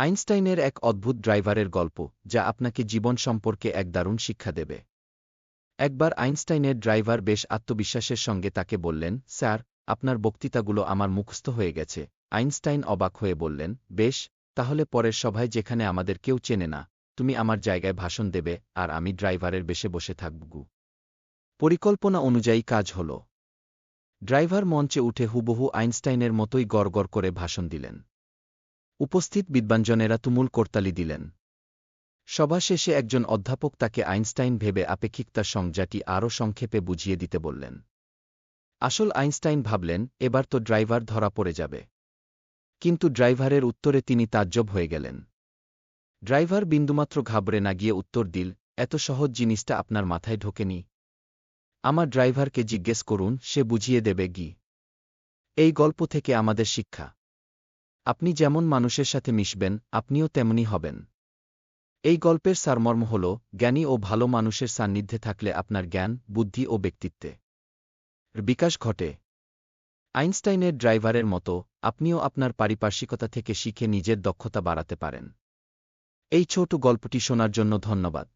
আইনস্টাইনের এক অদ্ভুত ড্রাইভারের গল্প, যা আপনাকে জীবন সম্পর্কে এক দারুণ শিক্ষা দেবে। একবার আইনস্টাইনের ড্রাইভার বেশ আত্মবিশ্বাসের সঙ্গে তাকে বললেন, স্যার, আপনার বক্তৃতাগুলো আমার মুখস্থ হয়ে গেছে। আইনস্টাইন অবাক হয়ে বললেন, বেশ, তাহলে পরের সভায় যেখানে আমাদের কেউ চেনে না, তুমি আমার জায়গায় ভাষণ দেবে, আর আমি ড্রাইভারের বেশে বসে থাকব। পরিকল্পনা অনুযায়ী কাজ হল। ড্রাইভার মঞ্চে উঠে হুবহু আইনস্টাইনের মতোই গড়গড় করে ভাষণ দিলেন। উপস্থিত বিদ্বাঞ্জনেরা তুমুল করতালি দিলেন। সভা শেষে একজন অধ্যাপক তাকে আইনস্টাইন ভেবে আপেক্ষিকতার সংজ্ঞাটি আরও সংক্ষেপে বুঝিয়ে দিতে বললেন। আসল আইনস্টাইন ভাবলেন, এবার তো ড্রাইভার ধরা পড়ে যাবে। কিন্তু ড্রাইভারের উত্তরে তিনি তাজ্জব হয়ে গেলেন। ড্রাইভার বিন্দুমাত্র ঘাবড়ে না গিয়ে উত্তর দিল, এত সহজ জিনিসটা আপনার মাথায় ঢোকেনি। আমার ড্রাইভারকে জিজ্ঞেস করুন, সে বুঝিয়ে দেবে গি এই গল্প থেকে আমাদের শিক্ষা। আপনি যেমন মানুষের সাথে মিশবেন, আপনিও তেমনি হবেন। এই গল্পের সারমর্ম হল, জ্ঞানী ও ভালো মানুষের সান্নিধ্যে থাকলে আপনার জ্ঞান, বুদ্ধি ও ব্যক্তিত্বে বিকাশ ঘটে। আইনস্টাইনের ড্রাইভারের মতো, আপনিও আপনার পারিপার্শ্বিকতা থেকে শিখে নিজের দক্ষতা বাড়াতে পারেন। এই ছোট গল্পটি শোনার জন্য ধন্যবাদ।